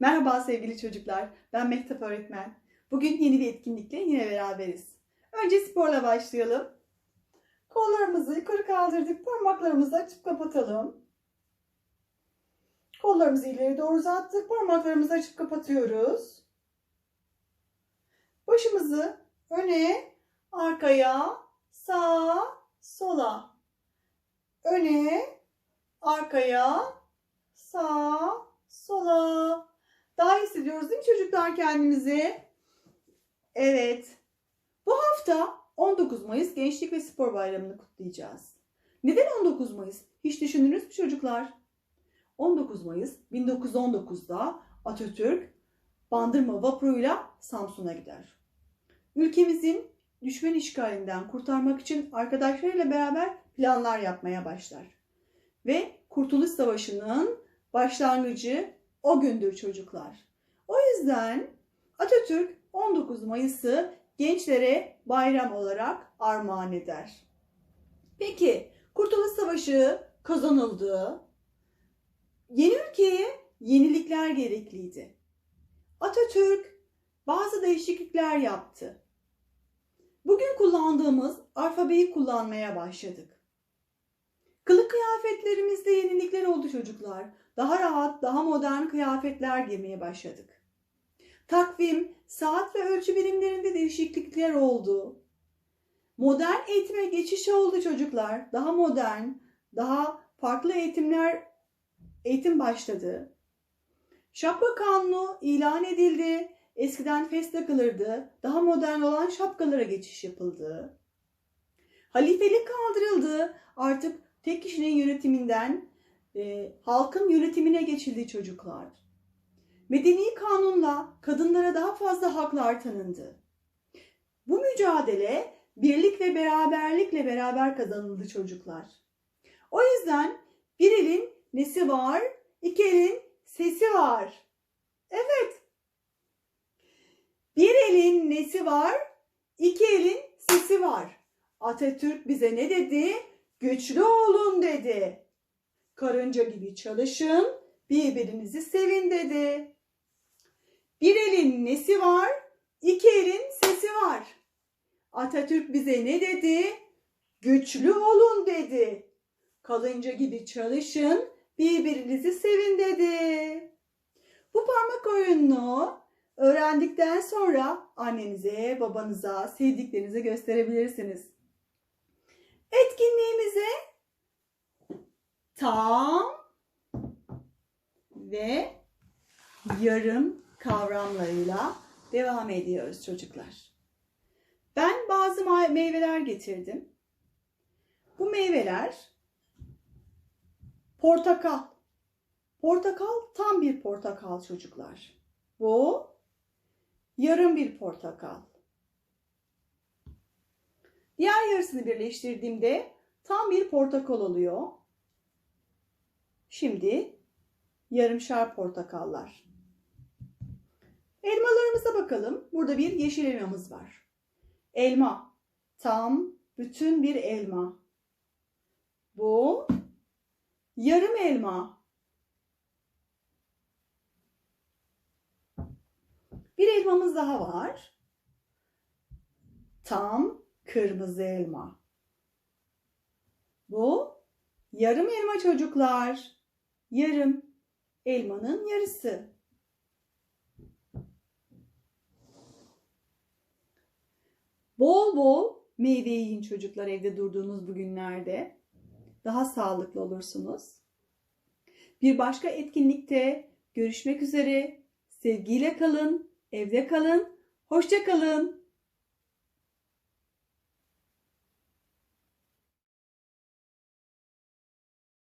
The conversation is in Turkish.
Merhaba sevgili çocuklar, ben Mehtap öğretmen. Bugün yeni bir etkinlikle yine beraberiz. Önce sporla başlayalım. Kollarımızı yukarı kaldırdık, parmaklarımızı açıp kapatalım. Kollarımızı ileri doğru uzattık, parmaklarımızı açıp kapatıyoruz. Başımızı öne, arkaya, sağa, sola. Öne, arkaya, sağa, sola. Hissediyoruz değil mi çocuklar kendimizi? Evet. Bu hafta 19 Mayıs Gençlik ve Spor Bayramı'nı kutlayacağız. Neden 19 Mayıs? Hiç düşündünüz mü çocuklar? 19 Mayıs 1919'da Atatürk Bandırma vapuruyla Samsun'a gider. Ülkemizin düşman işgalinden kurtarmak için arkadaşlarıyla beraber planlar yapmaya başlar. Ve Kurtuluş Savaşı'nın başlangıcı o gündür çocuklar. O yüzden Atatürk 19 Mayıs'ı gençlere bayram olarak armağan eder. Peki Kurtuluş Savaşı kazanıldı. Yeni ülkeye yenilikler gerekliydi. Atatürk bazı değişiklikler yaptı. Bugün kullandığımız alfabeyi kullanmaya başladık. Kılık kıyafetlerimizde yenilikler oldu çocuklar. Daha rahat, daha modern kıyafetler giymeye başladık. Takvim, saat ve ölçü birimlerinde değişiklikler oldu. Modern eğitime geçiş oldu çocuklar. Daha modern, daha farklı eğitimler eğitim başladı. Şapka kanunu ilan edildi. Eskiden fes takılırdı. Daha modern olan şapkalara geçiş yapıldı. Halifelik kaldırıldı. Artık tek kişinin yönetiminden e, halkın yönetimine geçildi çocuklar. Medeni kanunla kadınlara daha fazla haklar tanındı. Bu mücadele birlik ve beraberlikle beraber kazanıldı çocuklar. O yüzden bir elin nesi var, iki elin sesi var. Evet. Bir elin nesi var, iki elin sesi var. Atatürk bize ne dedi? Güçlü olun dedi. Karınca gibi çalışın, birbirinizi sevin dedi. Bir elin nesi var, iki elin sesi var. Atatürk bize ne dedi? Güçlü olun dedi. Kalınca gibi çalışın, birbirinizi sevin dedi. Bu parmak oyununu öğrendikten sonra annenize, babanıza, sevdiklerinize gösterebilirsiniz. Etkinliğimize tam ve yarım kavramlarıyla devam ediyoruz çocuklar. Ben bazı meyveler getirdim. Bu meyveler portakal. Portakal tam bir portakal çocuklar. Bu yarım bir portakal. Diğer yarısını birleştirdiğimde tam bir portakal oluyor. Şimdi yarımşar portakallar. Elmalarımıza bakalım. Burada bir yeşil elmamız var. Elma. Tam, bütün bir elma. Bu yarım elma. Bir elmamız daha var. Tam kırmızı elma. Bu yarım elma çocuklar. Yarım elmanın yarısı. Bol bol meyve yiyin çocuklar evde durduğunuz bu günlerde. Daha sağlıklı olursunuz. Bir başka etkinlikte görüşmek üzere. Sevgiyle kalın, evde kalın, hoşça kalın.